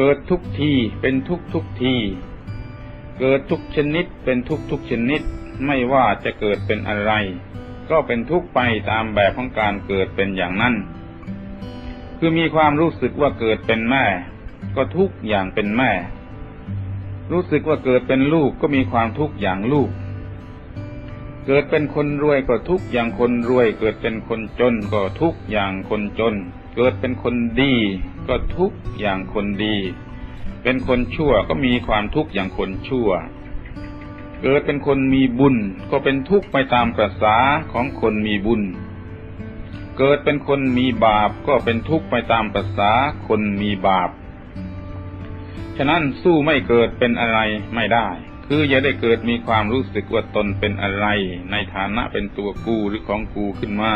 เกิดทุกทีเป็นทุกทุกที เกิดทุกชนิดเป็นทุกทุกชนิด ไม่ว่าจะเกิดเป็นอะไร ก็เป็นทุกไปตามแบบของการเกิดเป็นอย่างนั้น คือมีความรู้สึกว่าเกิดเป็นแม่ ก็ทุกอย่างเป็นแม่ รู้สึกว่าเกิดเป็นลูกก็มีความทุกอย่างลูก เกิดเป็นคนรวยก็ทุกอย่างคนรวย เกิดเป็นคนจนก็ทุกอย่างคนจน เกิดเป็นคนดี ก็ทุกอย่างคนดี เป็นคนชั่วก็มีความทุกข์อย่างคนชั่ว เกิดเป็นคนมีบุญก็เป็นทุกข์ไปตามประษาของคนมีบุญ เกิดเป็นคนมีบาปก็เป็นทุกข์ไปตามประษาคนมีบาป ฉะนั้นสู้ไม่เกิดเป็นอะไรไม่ได้ คืออย่าได้เกิดมีความรู้สึกว่าตนเป็นอะไร ในฐานะเป็นตัวกูหรือของกูขึ้นมา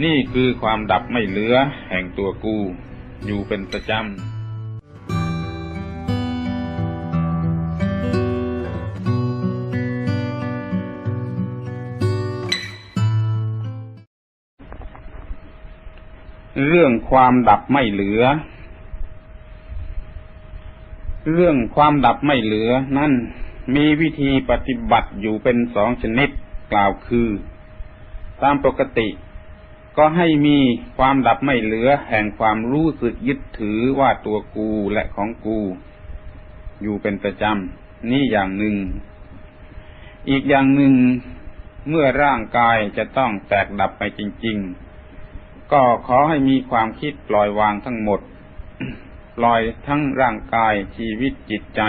นี่คือความดับไม่เหลือแห่งตัวกู อยู่เป็นประจำเรื่องความดับไม่เหลือ เรื่องความดับไม่เหลือ นั่นมีวิธีปฏิบัติอยู่เป็นสองชนิดกล่าวคือ ตามปกติ ก็ให้มีความดับไม่เหลือแห่งความรู้สึกยึดถือว่าตัวกูและของกู อยู่เป็นประจำ นี่อย่างหนึ่ง อีกอย่างหนึ่งเมื่อร่างกายจะต้องแตกดับไปจริง ๆ ก็ขอให้มีความคิดปล่อยวางทั้งหมด ปล่อยทั้งร่างกายชีวิตจิตใจ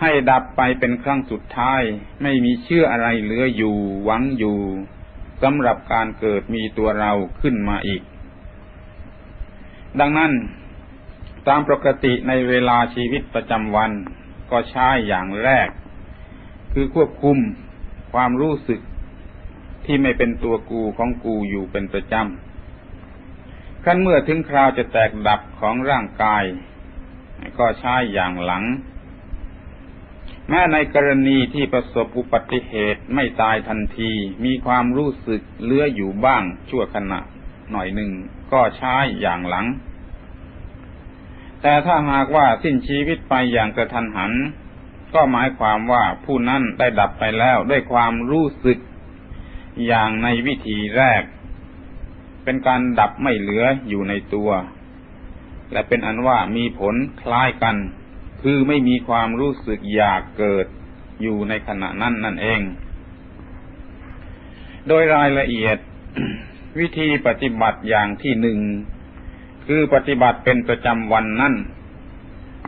ให้ดับไปเป็นครั้งสุดท้าย ไม่มีเชื่ออะไรเหลืออยู่หวังอยู่ สำหรับการเกิดมีตัวเราขึ้นมาอีก ดังนั้นตามปกติในเวลาชีวิตประจำวันก็ใช้อย่างแรก คือควบคุมความรู้สึกที่ไม่เป็นตัวกูของกูอยู่เป็นประจำขั้นเมื่อถึงคราวจะแตกดับของร่างกาย ก็ใช้อย่างหลัง แม้ในกรณีที่ประสบอุบัติเหตุไม่ตายทันที มีความรู้สึกเลื้ออยู่บ้างชั่วขณะหน่อยหนึ่งก็ใช้อย่างหลัง แต่ถ้าหากว่าสิ้นชีวิตไปอย่างกระทันหัน ก็หมายความว่าผู้นั้นได้ดับไปแล้วด้วยความรู้สึกอย่างในวิธีแรก เป็นการดับไม่เหลืออยู่ในตัว และเป็นอันว่ามีผลคล้ายกัน คือไม่มีความรู้สึกอยากเกิดอยู่ในขณะนั้นนั่นเอง โดยรายละเอียดวิธีปฏิบัติอย่างที่หนึ่งคือปฏิบัติเป็นประจำวันนั่น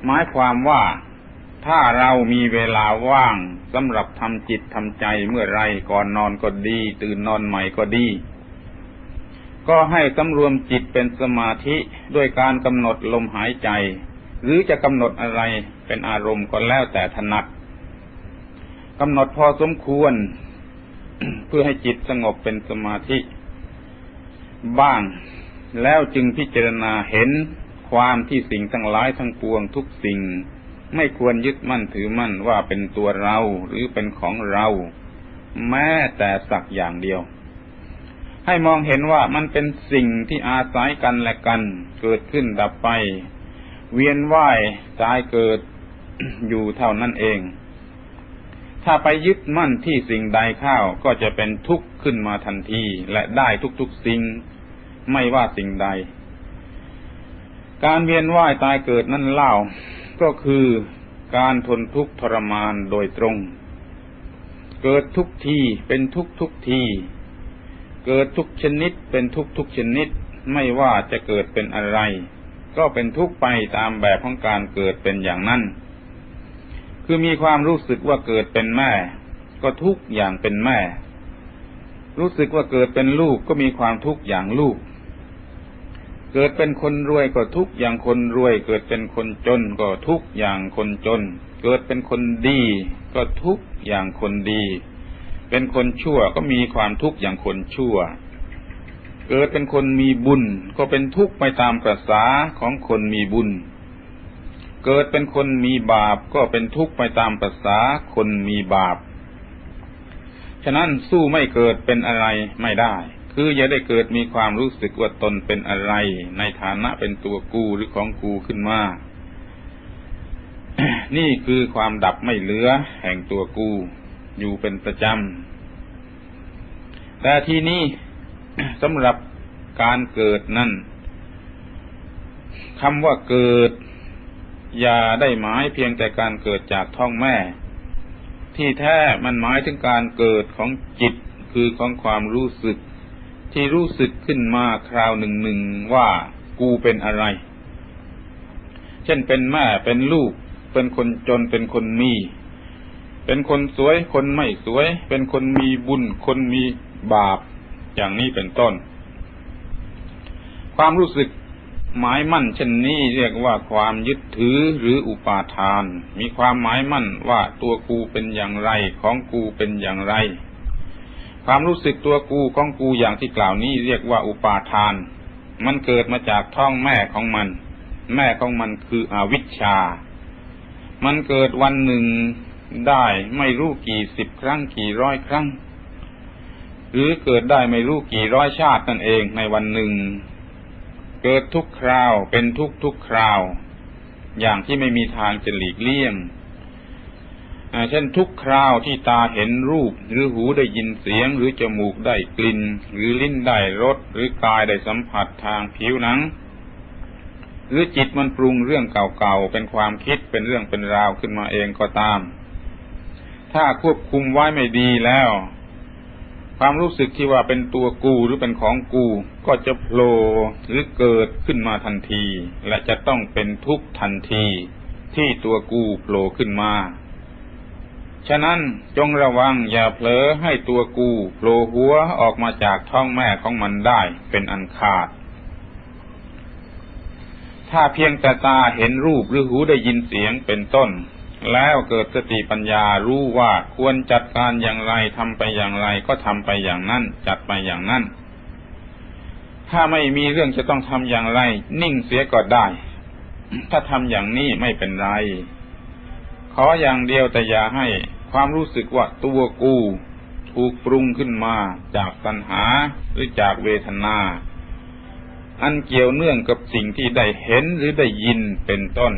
หมายความว่าถ้าเรามีเวลาว่างสำหรับทำจิตทำใจเมื่อไรก่อนนอนก็ดี ตื่นนอนใหม่ก็ดี ก็ให้สำรวมจิตเป็นสมาธิด้วยการกำหนดลมหายใจ หรือจะกำหนดอะไรเป็นอารมณ์ก็แล้วแต่ถนัดกำหนดพอสมควร เพื่อให้จิตสงบเป็นสมาธิ บ้างแล้วจึงพิจารณาเห็นความที่สิ่งทั้งหลายทั้งปวงทุกสิ่ง ไม่ควรยึดมั่นถือมั่นว่าเป็นตัวเราหรือเป็นของเรา แม้แต่สักอย่างเดียว ให้มองเห็นว่ามันเป็นสิ่งที่อาศัยกันและกัน เกิดขึ้นดับไป เวียนว่ายตายเกิดอยู่เท่านั้นเอง ถ้าไปยึดมั่นที่สิ่งใดเข้าก็จะเป็นทุกข์ขึ้นมาทันทีและได้ทุกๆสิ่ง ไม่ว่าสิ่งใด การเวียนว่ายตายเกิดนั่นเล่า ก็คือการทนทุกข์ทรมานโดยตรง เกิดทุกทีเป็นทุกทุกที เกิดทุกชนิดเป็นทุกทุกชนิด ไม่ว่าจะเกิดเป็นอะไร ก็เป็นทุกข์ไปตามแบบของการเกิดเป็นอย่างนั้น คือมีความรู้สึกว่าเกิดเป็นแม่ ก็ทุกข์อย่างเป็นแม่ รู้สึกว่าเกิดเป็นลูกก็มีความทุกข์อย่างลูก เกิดเป็นคนรวยก็ทุกข์อย่างคนรวย เกิดเป็นคนจนก็ทุกข์อย่างคนจน เกิดเป็นคนดี ก็ทุกข์อย่างคนดี เป็นคนชั่วก็มีความทุกข์อย่างคนชั่ว เกิดเป็นคนมีบุญ ก็เป็นทุกข์ไปตามประษาของคนมีบุญ เกิดเป็นคนมีบาปก็เป็นทุกข์ไปตามประษาคนมีบาป ฉะนั้นสู้ไม่เกิดเป็นอะไรไม่ได้ คืออย่าได้เกิดมีความรู้สึกว่าตนเป็นอะไร ในฐานะเป็นตัวกูหรือของกูขึ้นมานี่คือความดับไม่เหลือแห่งตัวกู อยู่เป็นประจำ แต่ที่นี้ สำหรับการเกิดนั่นคำว่าเกิด อย่าได้หมายเพียงแต่การเกิดจากท้องแม่ ที่แท้มันหมายถึงการเกิดของจิตคือของความรู้สึก ที่รู้สึกขึ้นมาคราวหนึ่งหนึ่งว่ากูเป็นอะไร เช่นเป็นแม่เป็นลูก เป็นคนจนเป็นคนมี เป็นคนสวยคนไม่สวย เป็นคนมีบุญคนมีบาป อย่างนี้เป็นต้น ความรู้สึกหมายมั่นเช่นนี้เรียกว่าความยึดถือหรืออุปาทาน มีความหมายมั่นว่าตัวกูเป็นอย่างไรของกูเป็นอย่างไร ความรู้สึกตัวกูของกูอย่างที่กล่าวนี้เรียกว่าอุปาทาน มันเกิดมาจากท้องแม่ของมัน แม่ของมันคืออวิชชา มันเกิดวันหนึ่งได้ไม่รู้กี่สิบครั้งกี่ร้อยครั้ง หรือเกิดได้ไม่รู้กี่ร้อยชาตินั่นเองในวันหนึ่ง เกิดทุกคราวเป็นทุกทุกคราว อย่างที่ไม่มีทางจะหลีกเลี่ยงเช่นทุกคราวที่ตาเห็นรูป หรือหูได้ยินเสียง หรือจมูกได้กลิ่น หรือลิ้นได้รสหรือกายได้สัมผัสทางผิวหนัง หรือจิตมันปรุงเรื่องเก่าๆเป็นความคิดเป็นเรื่องเป็นราวขึ้นมาเองก็ตาม ถ้าควบคุมไว้ไม่ดีแล้ว ความรู้สึกที่ว่าเป็นตัวกูหรือเป็นของกู ก็จะโผล่หรือเกิดขึ้นมาทันที และจะต้องเป็นทุกทันที ที่ตัวกูโผล่ขึ้นมา ฉะนั้นจงระวังอย่าเผลอให้ตัวกูโผล่หัวออกมาจากท้องแม่ของมันได้เป็นอันขาด ถ้าเพียงแต่ตาเห็นรูปหรือหูได้ยินเสียงเป็นต้น แล้วเกิดสติปัญญารู้ว่าควรจัดการอย่างไรทำไปอย่างไร ก็ทำไปอย่างนั้น จัดไปอย่างนั้น ถ้าไม่มีเรื่องจะต้องทำอย่างไร นิ่งเสียก็ได้ ถ้าทำอย่างนี้ไม่เป็นไร ขออย่างเดียวแต่อย่าให้ความรู้สึกว่าตัวกูถูกปรุงขึ้นมาจากตัณหาหรือจากเวทนา อันเกี่ยวเนื่องกับสิ่งที่ได้เห็นหรือได้ยินเป็นต้น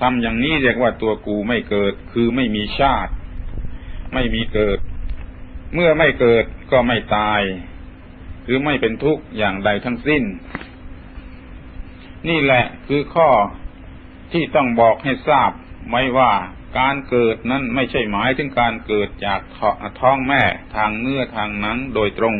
ทำอย่างนี้เรียกว่าตัวกูไม่เกิด คือไม่มีชาติ ไม่มีเกิด เมื่อไม่เกิดก็ไม่ตาย หรือไม่เป็นทุกข์อย่างใดทั้งสิ้น นี่แหละคือข้อที่ต้องบอกให้ทราบไว้ว่าการเกิดนั้นไม่ใช่หมายถึงการเกิดจากท้องแม่ทางเนื้อทางหนังโดยตรง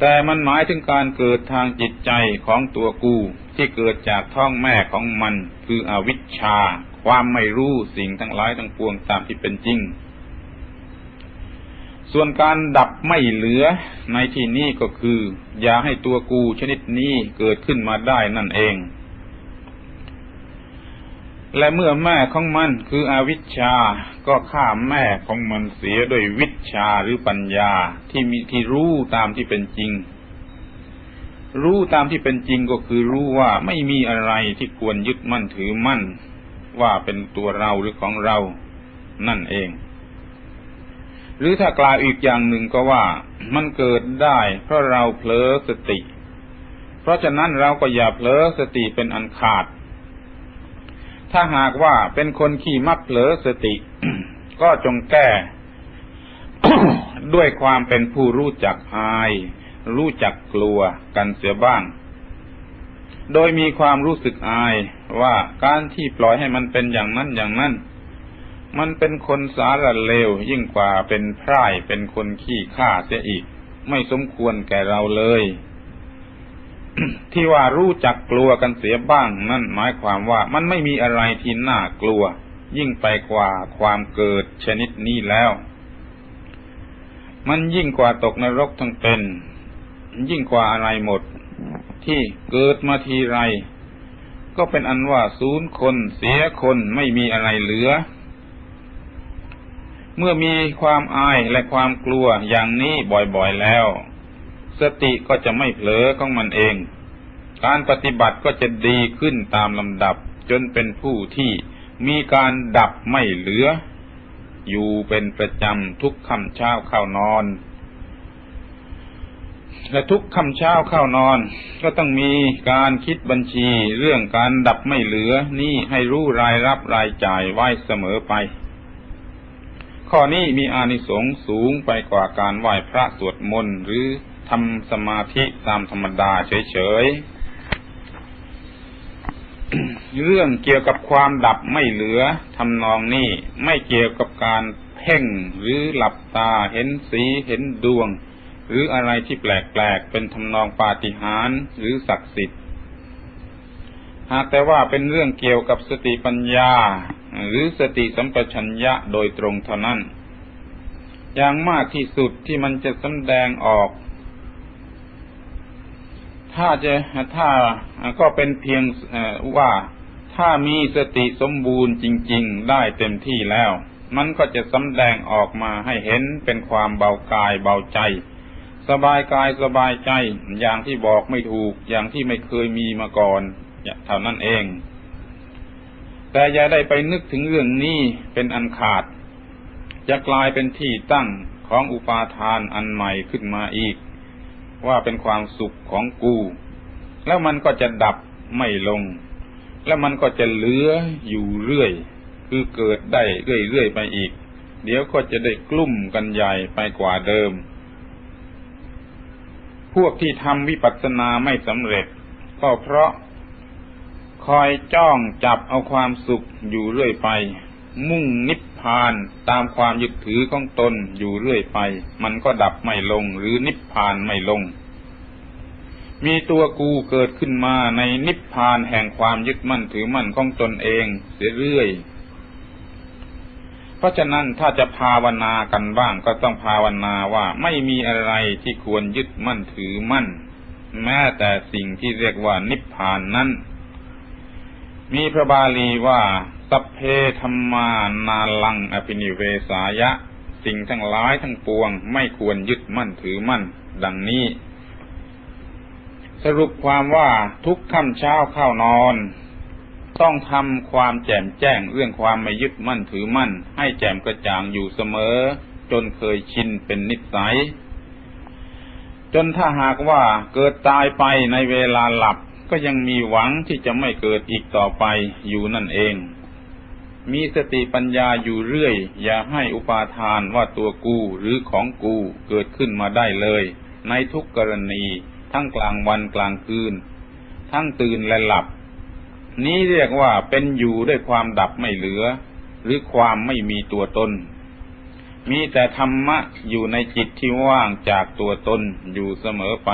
แต่มันหมายถึงการเกิดทางจิตใจของตัวกูที่เกิดจากท้องแม่ของมัน คืออวิชชา ความไม่รู้สิ่งทั้งหลายทั้งปวงตามที่เป็นจริง ส่วนการดับไม่เหลือในที่นี้ก็คือ อย่าให้ตัวกูชนิดนี้เกิดขึ้นมาได้นั่นเอง และเมื่อแม่ของมันคืออวิชชา ก็ฆ่าแม่ของมันเสียด้วยวิชาหรือปัญญาที่มีที่รู้ตามที่เป็นจริง รู้ตามที่เป็นจริงก็คือรู้ว่าไม่มีอะไรที่ควรยึดมั่นถือมั่น ว่าเป็นตัวเราหรือของเรา นั่นเอง หรือถ้ากล่าวอีกอย่างหนึ่งก็ว่ามันเกิดได้ เพราะเราเผลอสติ เพราะฉะนั้นเราก็อย่าเผลอสติเป็นอันขาด ถ้าหากว่าเป็นคนขี้มักเผลอสติ ก็จงแก้ ด้วยความเป็นผู้รู้จักอาย รู้จักกลัวกันเสียบ้าง โดยมีความรู้สึกอายว่าการที่ปล่อยให้มันเป็นอย่างนั้นอย่างนั้น มันเป็นคนสารเลวยิ่งกว่าเป็นพร่ายเป็นคนขี้ข้าเสียอีก ไม่สมควรแก่เราเลย ที่ว่ารู้จักกลัวกันเสียบ้าง นั่นหมายความว่ามันไม่มีอะไรที่น่ากลัว ยิ่งไปกว่าความเกิดชนิดนี้แล้ว มันยิ่งกว่าตกนรกทั้งเป็น ยิ่งกว่าอะไรหมด ที่เกิดมาทีไร ก็เป็นอันว่าศูนย์คนเสียคนไม่มีอะไรเหลือ เมื่อมีความอายและความกลัวอย่างนี้บ่อยๆแล้ว สติก็จะไม่เผลอของมันเอง การปฏิบัติก็จะดีขึ้นตามลำดับจนเป็นผู้ที่มีการดับไม่เหลือ อยู่เป็นประจำทุกค่ำเช้าเข้านอน และทุกคำเช้าเข้านอน ก็ต้องมีการคิดบัญชีเรื่องการดับไม่เหลือนี่ให้รู้รายรับรายจ่ายไว้เสมอไป ข้อนี้มีอานิสงส์สูงไปกว่าการไหว้พระสวดมนต์หรือ ทำสมาธิตามธรรมดาเฉยๆ เรื่องเกี่ยวกับความดับไม่เหลือทำนองนี้ไม่เกี่ยวกับการเพ่งหรือหลับตาเห็นสีเห็นดวง หรืออะไรที่แปลกๆ เป็นทำนองปาฏิหาริย์หรือศักดิ์สิทธิ์หากแต่ว่าเป็นเรื่องเกี่ยวกับสติปัญญา หรือสติสัมปชัญญะโดยตรงเท่านั้น อย่างมากที่สุดที่มันจะสำแดงออก ถ้าจะถ้าก็เป็นเพียงว่าถ้ามีสติสมบูรณ์จริง ๆ ได้เต็มที่แล้ว มันก็จะสำแดงออกมาให้เห็นเป็นความเบากายเบาใจ สบายกายสบายใจ อย่างที่บอกไม่ถูกอย่างที่ไม่เคยมีมาก่อนเท่านั้นเอง แต่อย่าได้ไปนึกถึงเรื่องนี้เป็นอันขาด จะกลายเป็นที่ตั้งของอุปาทานอันใหม่ขึ้นมาอีก ว่าเป็นความสุขของกู แล้วมันก็จะดับไม่ลง แล้วมันก็จะเหลืออยู่เรื่อย คือเกิดได้เรื่อยๆไปอีก เดี๋ยวก็จะได้กลุ่มกันใหญ่ไปกว่าเดิม พวกที่ทำวิปัสสนาไม่สำเร็จ ก็เพราะคอยจ้องจับเอาความสุขอยู่เรื่อยไป มุ่งนิพพานตามความยึดถือของตนอยู่เรื่อยไป มันก็ดับไม่ลงหรือนิพพานไม่ลง มีตัวกูเกิดขึ้นมาในนิพพานแห่งความยึดมั่นถือมั่นของตนเองเสียเรื่อย เพราะฉะนั้นถ้าจะภาวนากันบ้างก็ต้องภาวนาว่าไม่มีอะไรที่ควรยึดมั่นถือมั่น แม้แต่สิ่งที่เรียกว่านิพพานนั้น มีพระบาลีว่า สัพเพธรรมานาลังอภินิเวสายะ สิ่งทั้งหลายทั้งปวง ไม่ควรยึดมั่นถือมั่น ดังนี้ สรุปความว่าทุกค่ำเช้าเข้านอน ต้องทำความแจ่มแจ้งเรื่องความไม่ยึดมั่นถือมั่น ให้แจ่มกระจ่างอยู่เสมอ จนเคยชินเป็นนิสัย จนถ้าหากว่าเกิดตายไปในเวลาหลับ ก็ยังมีหวังที่จะไม่เกิดอีกต่อไปอยู่นั่นเอง มีสติปัญญาอยู่เรื่อย อย่าให้อุปาทานว่าตัวกูหรือของกูเกิดขึ้นมาได้เลย ในทุกกรณี ทั้งกลางวันกลางคืน ทั้งตื่นและหลับ นี้เรียกว่าเป็นอยู่ด้วยความดับไม่เหลือ หรือความไม่มีตัวตน มีแต่ธรรมะอยู่ในจิตที่ว่างจากตัวตนอยู่เสมอไป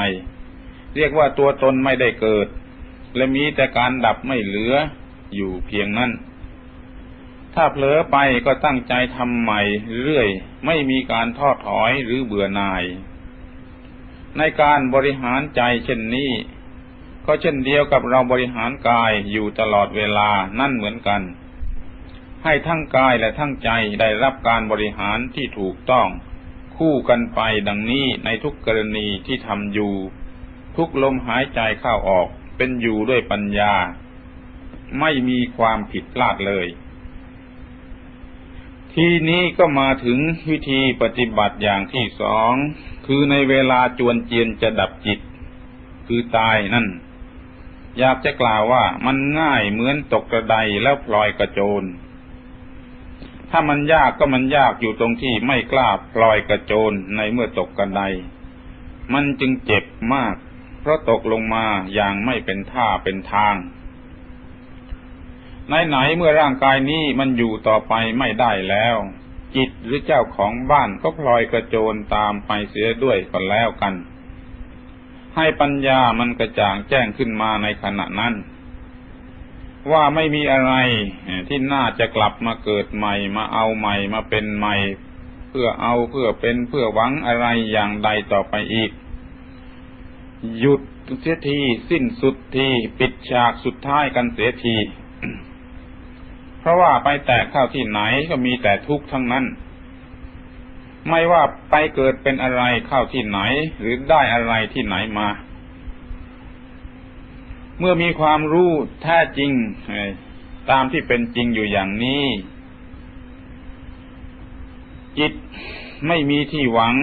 เรียกว่าตัวตนไม่ได้เกิด และมีแต่การดับไม่เหลืออยู่เพียงนั้น ถ้าเผลอไปก็ตั้งใจทำใหม่เรื่อย ไม่มีการทอดถอยหรือเบื่อหน่าย ในการบริหารใจเช่นนี้ ก็เช่นเดียวกับเราบริหารกายอยู่ตลอดเวลานั่นเหมือนกัน ให้ทั้งกายและทั้งใจได้รับการบริหารที่ถูกต้อง คู่กันไปดังนี้ในทุกกรณีที่ทำอยู่ ทุกลมหายใจเข้าออกเป็นอยู่ด้วยปัญญา ไม่มีความผิดพลาดเลย ทีนี้ก็มาถึงวิธีปฏิบัติอย่างที่สอง คือในเวลาจวนเจียนจะดับจิต คือตายนั่น อยากจะกล่าวว่ามันง่ายเหมือนตกกระไดแล้วพลอยกระโจน ถ้ามันยากก็มันยากอยู่ตรงที่ไม่กล้าพลอยกระโจนในเมื่อตกกระได มันจึงเจ็บมาก เพราะตกลงมาอย่างไม่เป็นท่าเป็นทาง ไหนๆเมื่อร่างกายนี้มันอยู่ต่อไปไม่ได้แล้ว จิตหรือเจ้าของบ้านก็พลอยกระโจนตามไปเสียด้วยก็แล้วกัน ให้ปัญญามันกระจ่างแจ้งขึ้นมาในขณะนั้น ว่าไม่มีอะไรที่น่าจะกลับมาเกิดใหม่มาเอาใหม่มาเป็นใหม่ เพื่อเอาเพื่อเป็นเพื่อหวังอะไรอย่างใดต่อไปอีก หยุดเสียทีสิ้นสุดทีปิดฉากสุดท้ายกันเสียที เพราะว่าไปแตกเข้าที่ไหนก็มีแต่ทุกข์ทั้งนั้น ไม่ว่าไปเกิดเป็นอะไรเข้าที่ไหน หรือได้อะไรที่ไหนมา เมื่อมีความรู้แท้จริงตามที่เป็นจริงอยู่อย่างนี้ จิตไม่มีที่หวัง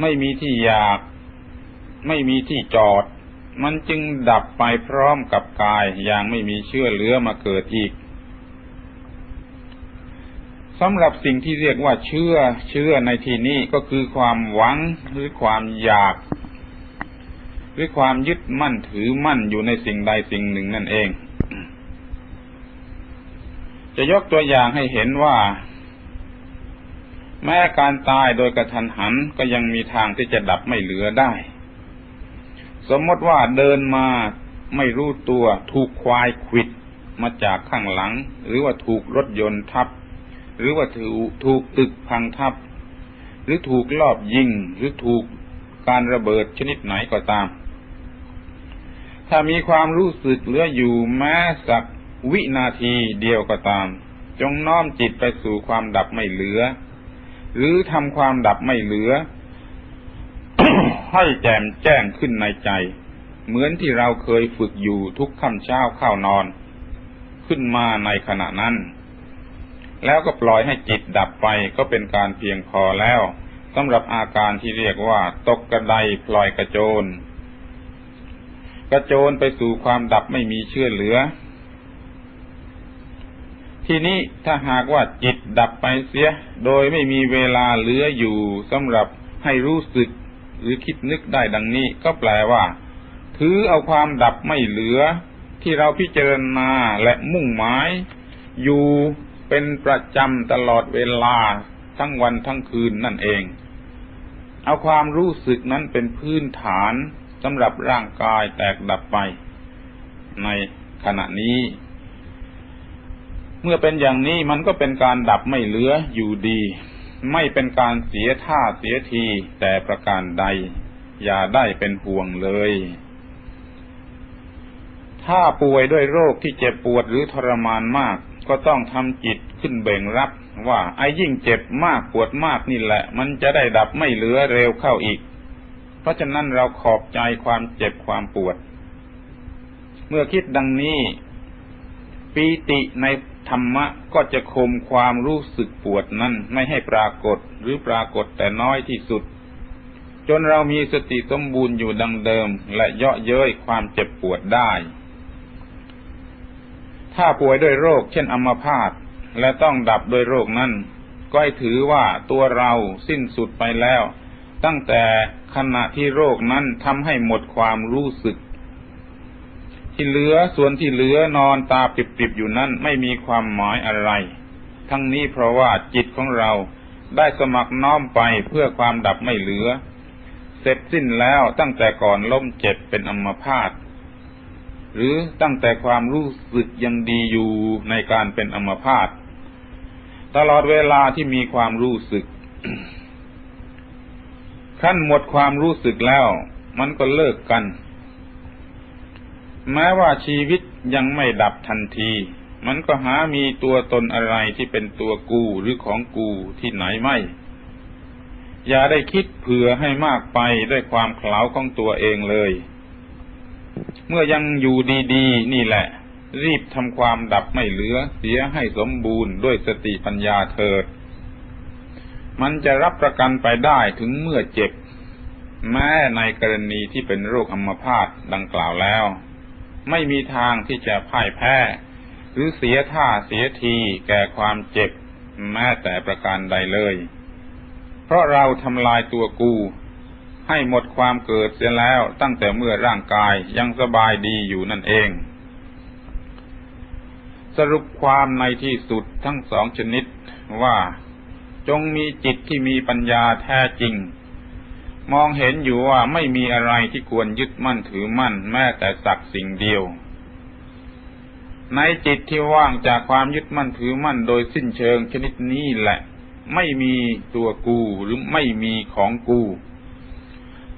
ไม่มีที่อยาก ไม่มีที่จอด มันจึงดับไปพร้อมกับกายอย่างไม่มีเชื่อเหลือมาเกิดอีกสำหรับสิ่งที่เรียกว่าเชื่อเชื่อในที่นี้ก็คือความหวังหรือความอยาก หรือความยึดมั่นถือมั่นอยู่ในสิ่งใดสิ่งหนึ่งนั่นเอง จะยกตัวอย่างให้เห็นว่า แม้การตายโดยกระทันหันก็ยังมีทางที่จะดับไม่เหลือได้ สมมติว่าเดินมาไม่รู้ตัวถูกควายขิดมาจากข้างหลัง หรือว่าถูกรถยนต์ทับ หรือว่าถูกถูกตึกพังทับ หรือถูกลอบยิงหรือถูกการระเบิดชนิดไหนก็ตาม ถ้ามีความรู้สึกเหลืออยู่แม้สักวินาทีเดียวก็ตาม จงน้อมจิตไปสู่ความดับไม่เหลือ หรือทำความดับไม่เหลือ ให้แจ่มแจ้งขึ้นในใจ เหมือนที่เราเคยฝึกอยู่ทุกค่ำเช้าเข้านอน ขึ้นมาในขณะนั้น แล้วก็ปล่อยให้จิตดับไปก็เป็นการเพียงพอแล้วสำหรับอาการที่เรียกว่า ตกกระไดปล่อยกระโจน กระโจนไปสู่ความดับไม่มีเชื่อเหลือ ทีนี้ถ้าหากว่าจิตดับไปเสีย โดยไม่มีเวลาเหลืออยู่สำหรับให้รู้สึก หรือคิดนึกได้ดังนี้ ก็แปลว่า ถือเอาความดับไม่เหลือ ที่เราพิจารณาและมุ่งหมาย อยู่เป็นประจำตลอดเวลาทั้งวันทั้งคืนนั่นเอง เอาความรู้สึกนั้นเป็นพื้นฐานสำหรับร่างกายแตกดับไป ในขณะนี้ เมื่อเป็นอย่างนี้มันก็เป็นการดับไม่เหลืออยู่ดี ไม่เป็นการเสียท่าเสียทีแต่ประการใด อย่าได้เป็นห่วงเลย ถ้าป่วยด้วยโรคที่เจ็บปวดหรือทรมานมาก ก็ต้องทำจิตขึ้นเบ่งรับ ว่าไอ้ยิ่งเจ็บมากปวดมากนี่แหละ มันจะได้ดับไม่เหลือเร็วเข้าอีก เพราะฉะนั้นเราขอบใจความเจ็บความปวด เมื่อคิดดังนี้ปีติใน ธรรมะก็จะคมความรู้สึกปวดนั้นไม่ให้ปรากฏหรือปรากฏแต่น้อยที่สุด จนเรามีสติสมบูรณ์อยู่ดังเดิม และเยาะเย้ยความเจ็บปวดได้ ถ้าป่วยด้วยโรคเช่นอัมพาตและต้องดับโดยโรคนั้น ก็ให้ถือว่าตัวเราสิ้นสุดไปแล้ว ตั้งแต่ขณะที่โรคนั้นทำให้หมดความรู้สึก ที่เหลือส่วนที่เหลือนอนตาปิบๆอยู่นั้นไม่มีความหมายอะไร ทั้งนี้เพราะว่าจิตของเราได้สมัครน้อมไปเพื่อความดับไม่เหลือ เสร็จสิ้นแล้วตั้งแต่ก่อนล้มเจ็บเป็นอัมพาตหรือตั้งแต่ความรู้สึกยังดีอยู่ในการเป็นอัมพาตตลอดเวลาที่มีความรู้สึกขั้นหมดความรู้สึกแล้ว มันก็เลิกกัน แม้ว่าชีวิตยังไม่ดับทันที มันก็หามีตัวตนอะไรที่เป็นตัวกูหรือของกูที่ไหนไม่ อย่าได้คิดเผื่อให้มากไปด้วยความเขลาของตัวเองเลย เมื่อยังอยู่ดีๆ นี่แหละ รีบทำความดับไม่เหลือเสียให้สมบูรณ์ด้วยสติปัญญาเถิด มันจะรับประกันไปได้ถึงเมื่อเจ็บ แม้ในกรณีที่เป็นโรคอัมพาตดังกล่าวแล้ว ไม่มีทางที่จะพ่ายแพ้ หรือเสียท่าเสียทีแก่ความเจ็บ แม้แต่ประการใดเลย เพราะเราทำลายตัวกู ให้หมดความเกิดเสียแล้วตั้งแต่เมื่อร่างกายยังสบายดีอยู่นั่นเอง สรุปความในที่สุดทั้งสองชนิดว่าจงมีจิตที่มีปัญญาแท้จริง มองเห็นอยู่ว่าไม่มีอะไรที่ควรยึดมั่นถือมั่น แม้แต่สักสิ่งเดียว ในจิตที่ว่างจากความยึดมั่นถือมั่นโดยสิ้นเชิงชนิดนี้แหละ ไม่มีตัวกูหรือไม่มีของกู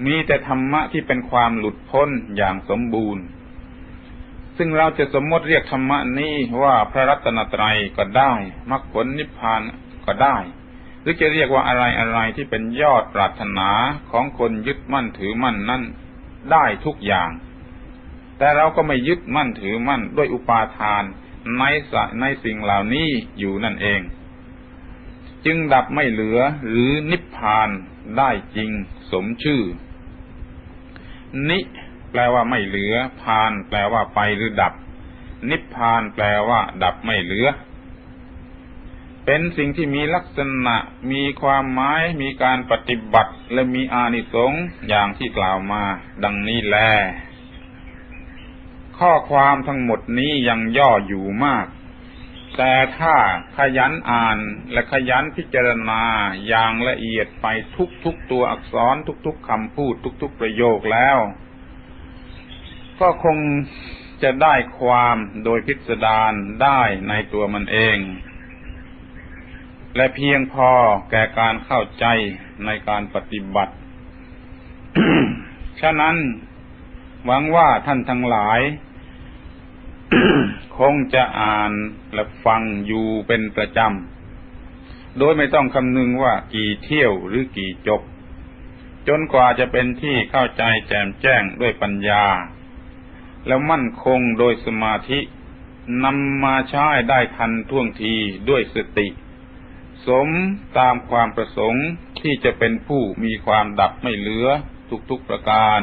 มีแต่ธรรมะที่เป็นความหลุดพ้นอย่างสมบูรณ์ ซึ่งเราจะสมมติเรียกธรรมะนี้ว่าพระรัตนตรัยก็ได้มรรคผลนิพพานก็ได้ หรือจะเรียกว่าอะไรอะไรที่เป็นยอดปรารถนาของคนยึดมั่นถือมั่นนั่นได้ทุกอย่าง แต่เราก็ไม่ยึดมั่นถือมั่นด้วยอุปาทานในในสิ่งเหล่านี้อยู่นั่นเอง จึงดับไม่เหลือหรือนิพพานได้จริงสมชื่อ นิแปลว่าไม่เหลือ พาน แปลว่าไปหรือดับ นิพพานแปลว่า ดับไม่เหลือ เป็นสิ่งที่มีลักษณะ มีความหมาย มีการปฏิบัติ และมีอานิสงส์อย่างที่กล่าวมา ดังนี้แล ข้อความทั้งหมดนี้ยังย่ออยู่มาก แต่ถ้าขยันอ่านและขยันพิจารณาอย่างละเอียดไปทุกๆตัวอักษรทุกๆคำพูดทุกๆประโยคแล้ว ก็คงจะได้ความโดยพิสดารได้ในตัวมันเอง และเพียงพอแก่การเข้าใจในการปฏิบัติ ฉะนั้น หวังว่าท่านทั้งหลาย คงจะอ่านและฟังอยู่เป็นประจำ โดยไม่ต้องคำนึงว่ากี่เที่ยวหรือกี่จบ จนกว่าจะเป็นที่เข้าใจแจ่มแจ้งด้วยปัญญา แล้วมั่นคงโดยสมาธินำมาใช้ได้ทันท่วงทีด้วยสติ สมตามความประสงค์ที่จะเป็นผู้มีความดับไม่เหลือทุกๆประการ